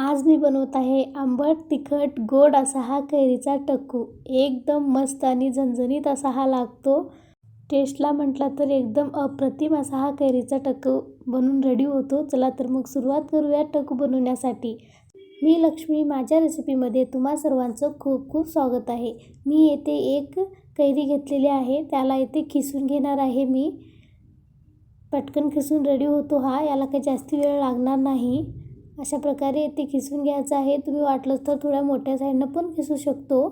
आज मी बनवत आहे आंबट तिखट गोड असा हा कैरीचा टक्कू. एकदम मस्त आणि झणझणीत असा हा लागतो. टेस्टला म्हटला तर एकदम अप्रतिम असा हा कैरीचा टक्कू बनून रेडी होतो. चला तर मग सुरुवात करूया टक्कू बनवण्यासाठी. मी लक्ष्मी माझ्या रेसिपीमध्ये तुम्हा सर्वांचं खूप खूप स्वागत आहे. मी येथे एक कैरी घेतलेली आहे. त्याला येथे खिसून घेणार आहे मी. पटकन खिसून रेडी होतो हा. याला काही जास्त वेळ लागणार नाही. अशा प्रकारे ते खिसून घ्यायचं आहे. तुम्ही वाटलंच तर थोड्या मोठ्या साईडनं पण खिसू शकतो.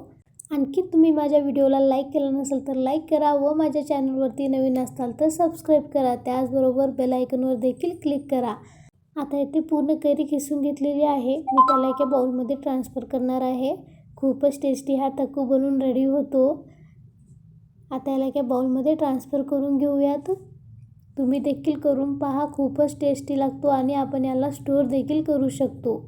आणखी तुम्ही माझ्या व्हिडिओला लाईक केला नसेल तर लाईक करा व माझ्या चॅनलवरती नवीन असताल तर सबस्क्राईब करा. त्याचबरोबर बेलायकनवर देखील क्लिक करा. आता इथे पूर्ण करी खिसून घेतलेली आहे. मी त्याला एका बाउलमध्ये ट्रान्सफर करणार आहे. खूपच टेस्टी हा तक्कू बनून रेडी होतो. आता याला एका बाउलमध्ये ट्रान्सफर करून घेऊयात. तुम्ही देखील करून पहा खूपच टेस्टी लागतो आणि आपण याला स्टोअर देखील करू शकतो.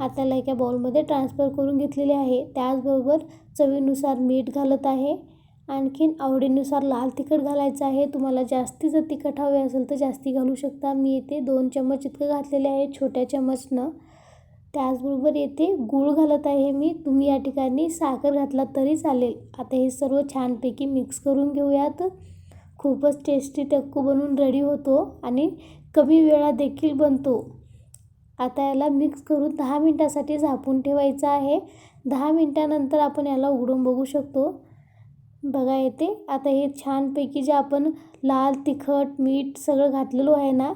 आता याला एका बाउलमध्ये ट्रान्सफर करून घेतलेले आहे. त्याचबरोबर चवीनुसार मीठ घालत आहे. आणखीन आवडीनुसार लाल तिखट घालायचं आहे. तुम्हाला जास्ती जर तिखट हवे असेल तर जास्ती घालू शकता. मी येथे दोन चम्मच इतकं घातलेले आहे छोट्या चम्मचनं. त्याचबरोबर येथे गूळ घालत आहे मी. तुम्ही या ठिकाणी साखर घातला तरी चालेल. आता हे सर्व छानपैकी मिक्स करून घेऊयात. खूपच टेस्टी टक्कू बनवून रेडी होतो आणि कमी वेळा देखील बनतो. आता याला मिक्स करून दहा मिनटासाठी झापून ठेवायचं आहे. दहा मिनटानंतर आपण याला उघडून बघू शकतो. बघा येते. आता हे छानपैकी जे आपण लाल तिखट मीठ सगळं घातलेलो आहे ना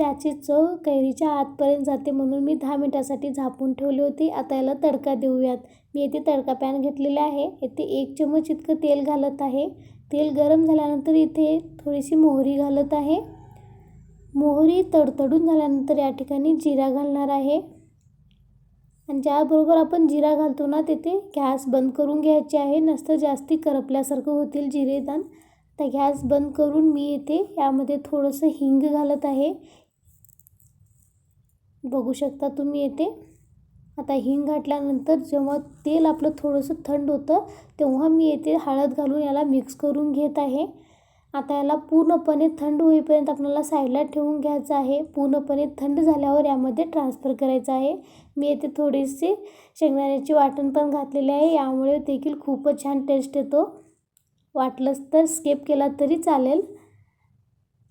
त्याची चव कैरीच्या आतपर्यंत जाते म्हणून मी दहा मिनटासाठी झापून ठेवली होती. आता याला तडका देऊयात. मी येथे तडका पॅन घेतलेला आहे. येथे एक चम्मच इतकं तेल घालत आहे. तेल गरम झाल्यानंतर इथे थोडीशी मोहरी घालत आहे. मोहरी तडतडून झाल्यानंतर या ठिकाणी जिरा घालणार आहे. आणि ज्याबरोबर आपण जिरा घालतो ना तिथे गॅस बंद करून घ्यायचे आहे. नसतं जास्ती करपल्यासारखं होतील जिरेदान तर गॅस बंद करून मी येथे यामध्ये थोडंसं हिंग घालत आहे. बघू शकता तुम्ही येते आता हिंग घातल्यानंतर जेव्हा तेल आपलं थोडंसं थंड होतं तेव्हा मी येथे हळद घालून याला मिक्स करून घेत आहे. आता याला पूर्णपणे थंड होईपर्यंत आपल्याला साईडला ठेवून घ्यायचं आहे. पूर्णपणे थंड झाल्यावर यामध्ये ट्रान्सफर करायचं आहे. मी येथे थोडीशी शेंगदाण्याची वाटण पण घातलेली आहे. यामुळे देखील खूपच छान टेस्ट येतो. वाटलंच तर स्केप केला तरी चालेल.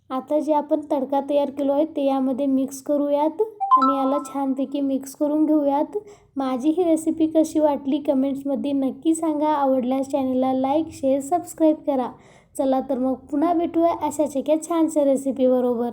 आता जे आपण तडका तयार केलो आहे ते यामध्ये मिक्स करूयात. आणि याला छानपैकी मिक्स करून घेऊयात. माझी ही रेसिपी कशी वाटली कमेंट्समध्ये नक्की सांगा. आवडल्यास चॅनलला लाईक शेअर सबस्क्राईब करा. चला तर मग पुन्हा भेटूया अशाच एका छानशा रेसिपीबरोबर